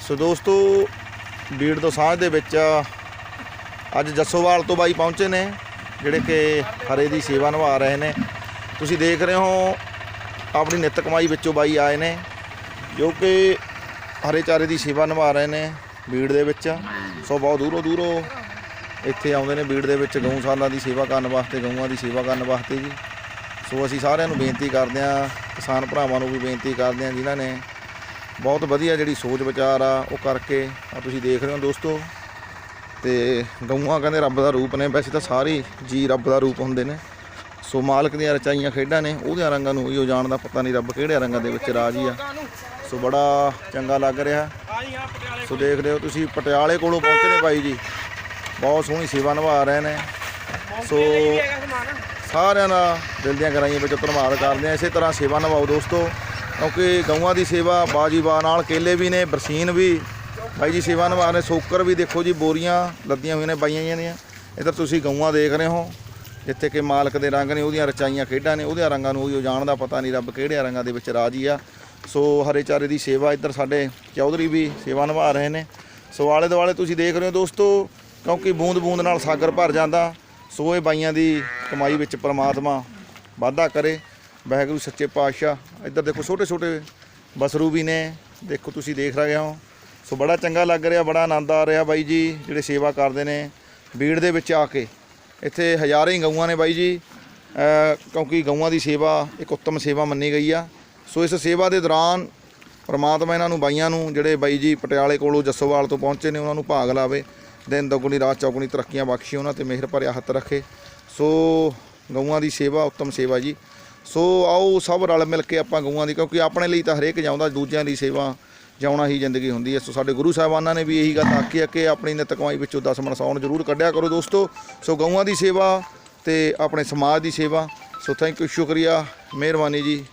ਸੋ ਦੋਸਤੋ, ਬੀੜ ਤੋਂ ਸਾਂਝ ਦੇ ਵਿੱਚ ਅੱਜ ਜੱਸੋਵਾਲ ਤੋਂ ਬਾਈ ਪਹੁੰਚੇ ਨੇ, ਜਿਹੜੇ ਕਿ ਹਰੇ ਦੀ ਸੇਵਾ ਨਿਭਾ ਰਹੇ ਨੇ। ਤੁਸੀਂ ਦੇਖ ਰਹੇ ਹੋ, ਆਪਣੀ ਨਿੱਤ ਕਮਾਈ ਵਿੱਚੋਂ ਬਾਈ ਆਏ ਨੇ, ਜੋ ਕਿ ਹਰੇ ਚਾਰੇ ਦੀ ਸੇਵਾ ਨਿਭਾ ਰਹੇ ਨੇ ਬੀੜ ਦੇ ਵਿੱਚ। ਸੋ ਬਹੁਤ ਦੂਰੋਂ ਦੂਰੋਂ ਇੱਥੇ ਆਉਂਦੇ ਨੇ ਬੀੜ ਦੇ ਵਿੱਚ ਗਊਸ਼ਾਲਾ ਦੀ ਸੇਵਾ ਕਰਨ ਵਾਸਤੇ, ਗਊਆਂ ਦੀ ਸੇਵਾ ਕਰਨ ਵਾਸਤੇ ਜੀ। ਸੋ ਅਸੀਂ ਸਾਰਿਆਂ ਨੂੰ ਬੇਨਤੀ ਕਰਦੇ ਹਾਂ, ਕਿਸਾਨ ਭਰਾਵਾਂ ਨੂੰ ਵੀ ਬੇਨਤੀ ਕਰਦੇ ਹਾਂ, ਜਿਨ੍ਹਾਂ ਨੇ ਬਹੁਤ ਵਧੀਆ ਜਿਹੜੀ ਸੋਚ ਵਿਚਾਰ ਆ, ਉਹ ਕਰਕੇ ਆ ਤੁਸੀਂ ਦੇਖ ਰਹੇ ਹੋ ਦੋਸਤੋ। ਤੇ ਗਊਆਂ ਕਹਿੰਦੇ ਰੱਬ ਦਾ ਰੂਪ ਨੇ, ਵੈਸੇ ਤਾਂ ਸਾਰੇ ਜੀ ਰੱਬ ਦਾ ਰੂਪ ਹੁੰਦੇ ਨੇ। ਸੋ ਮਾਲਕ ਦੀਆਂ ਰਚਾਈਆਂ ਖੇਡਾਂ ਨੇ, ਉਹਦੇ ਰੰਗਾਂ ਨੂੰ ਇਹੋ ਜਾਣਦਾ, ਪਤਾ ਨਹੀਂ ਰੱਬ ਕਿਹੜੇ ਰੰਗਾਂ ਦੇ ਵਿੱਚ ਰਾਜੀ ਆ। ਸੋ ਬੜਾ ਚੰਗਾ ਲੱਗ ਰਿਹਾ। ਸੋ ਦੇਖਦੇ ਹੋ ਤੁਸੀਂ, ਪਟਿਆਲੇ ਕੋਲੋਂ ਪਹੁੰਚੇ ਨੇ ਬਾਈ ਜੀ। ਬਹੁਤ ਸੋਹਣੀ ਸੇਵਾ ਨਿਭਾ ਰਹੇ ਨੇ। ਸੋ ਸਾਰਿਆਂ ਦਾ ਦਿਲ ਦੀਆਂ ਗਰਾਈਆਂ ਵਿੱਚ ਧੰਨਵਾਦ ਕਰਦੇ ਆ। ਇਸੇ ਤਰ੍ਹਾਂ ਸੇਵਾ ਨਿਭਾਓ ਦੋਸਤੋ। ਕਿਉਂਕਿ ਗਊਆਂ ਦੀ ਸੇਵਾ ਬਾਜੀ ਬਾ ਨਾਲ ਕੇਲੇ ਵੀ ਨੇ, ਬਰਸੀਨ ਵੀ। ਬਾਈ ਜੀ, ਸੇਵਾ ਨਿਭਾ ਰਹੇ ਸੋਕਰ ਵੀ ਦੇਖੋ ਜੀ, ਬੋਰੀਆਂ ਲੱਦੀਆਂ ਹੋਈਆਂ ਨੇ, ਬਾਈਆਂ ਜੀਆਂ ਦੀਆਂ ਇੱਧਰ ਤੁਸੀਂ ਗਊਆਂ ਦੇਖ ਰਹੇ ਹੋ, ਜਿੱਥੇ ਕਿ ਮਾਲਕ ਦੇ ਰੰਗ ਨੇ, ਉਹਦੀਆਂ ਰਚਾਈਆਂ ਖੇਡਾਂ ਨੇ ਉਹਦੇ ਰੰਗਾਂ ਨੂੰ ਉਹ ਜਾਣਦਾ, ਪਤਾ ਨਹੀਂ ਰੱਬ ਕਿਹੜੇ ਰੰਗਾਂ ਦੇ ਵਿੱਚ ਰਾਜੀ ਆ। ਸੋ ਹਰੇ ਚਾਰੇ ਦੀ ਸੇਵਾ ਇੱਧਰ ਸਾਡੇ ਚੌਧਰੀ ਵੀ ਸੇਵਾ ਨਿਭਾ ਰਹੇ ਨੇ। ਸੋ ਆਲੇ ਦੁਆਲੇ ਤੁਸੀਂ ਦੇਖ ਰਹੇ ਹੋ ਦੋਸਤੋ, ਕਿਉਂਕਿ ਬੂੰਦ ਬੂੰਦ ਨਾਲ ਸਾਗਰ ਭਰ ਜਾਂਦਾ, ਸੋ ਇਹ ਬਾਈਆਂ ਦੀ ਕਮਾਈ ਵਿੱਚ ਪ੍ਰਮਾਤਮਾ ਵਾਧਾ ਕਰੇ। ਵਾਹਿਗੁਰੂ ਸੱਚੇ ਪਾਤਸ਼ਾਹ, ਇੱਧਰ ਦੇਖੋ ਛੋਟੇ ਛੋਟੇ ਬਸਰੂ ਵੀ ਨੇ, ਦੇਖੋ ਤੁਸੀਂ ਦੇਖ ਰਹੇ ਹੋ। ਸੋ ਬੜਾ ਚੰਗਾ ਲੱਗ ਰਿਹਾ, ਬੜਾ ਆਨੰਦ ਆ ਰਿਹਾ ਬਾਈ ਜੀ, ਜਿਹੜੇ ਸੇਵਾ ਕਰਦੇ ਨੇ ਬੀੜ ਦੇ ਵਿੱਚ ਆ ਕੇ। ਇੱਥੇ ਹਜ਼ਾਰਾਂ ਹੀ ਗਊਆਂ ਨੇ ਬਾਈ ਜੀ ਕਿਉਂਕਿ ਗਊਆਂ ਦੀ ਸੇਵਾ, ਇੱਕ ਉੱਤਮ ਸੇਵਾ ਮੰਨੀ ਗਈ ਆ। ਸੋ ਇਸ ਸੇਵਾ ਦੇ ਦੌਰਾਨ ਪਰਮਾਤਮਾ ਇਹਨਾਂ ਨੂੰ, ਬਾਈਆਂ ਨੂੰ, ਜਿਹੜੇ ਬਾਈ ਜੀ ਪਟਿਆਲੇ ਕੋਲੋਂ ਜੱਸੋਵਾਲ ਤੋਂ ਪਹੁੰਚੇ ਨੇ, ਉਹਨਾਂ ਨੂੰ ਭਾਗ ਲਾਵੇ। ਦਿਨ ਦੁਗਣੀ, ਰਾਤ ਚੌਗਣੀ ਤਰੱਕੀਆਂ ਬਖਸ਼ੀ ਉਹਨਾਂ ਤੇ ਮਿਹਰ ਭਰਿਆ ਹੱਥ ਰੱਖੇ। ਸੋ ਗਊਆਂ ਦੀ ਸੇਵਾ, ਉੱਤਮ ਸੇਵਾ ਜੀ। ਸੋ ਆਓ ਸਭ ਰਲ ਮਿਲ ਕੇ ਆਪਾਂ ਗਊਆਂ ਦੀ, ਕਿਉਂਕਿ ਆਪਣੇ ਲਈ ਤਾਂ ਹਰੇਕ ਜਾਉਂਦਾ, ਦੂਜਿਆਂ ਦੀ ਸੇਵਾ ਜਾਉਣਾ ਹੀ ਜ਼ਿੰਦਗੀ ਹੁੰਦੀ ਹੈ। ਸੋ ਸਾਡੇ ਗੁਰੂ ਸਾਹਿਬਾਨਾਂ ਨੇ ਵੀ ਇਹੀ ਗੱਲ ਆਖੀ ਹੈ ਕਿ ਆਪਣੀ ਨਿਤ ਕਮਾਈ ਵਿੱਚੋਂ 10 ਮਣ ਸੌਣ ਜ਼ਰੂਰ ਕੱਢਿਆ ਕਰੋ ਦੋਸਤੋ। ਸੋ ਗਊਆਂ ਦੀ ਸੇਵਾ ਤੇ ਆਪਣੇ ਸਮਾਜ ਦੀ ਸੇਵਾ। ਸੋ ਥੈਂਕ ਯੂ ਸ਼ੁਕਰੀਆ, ਮਿਹਰਬਾਨੀ ਜੀ।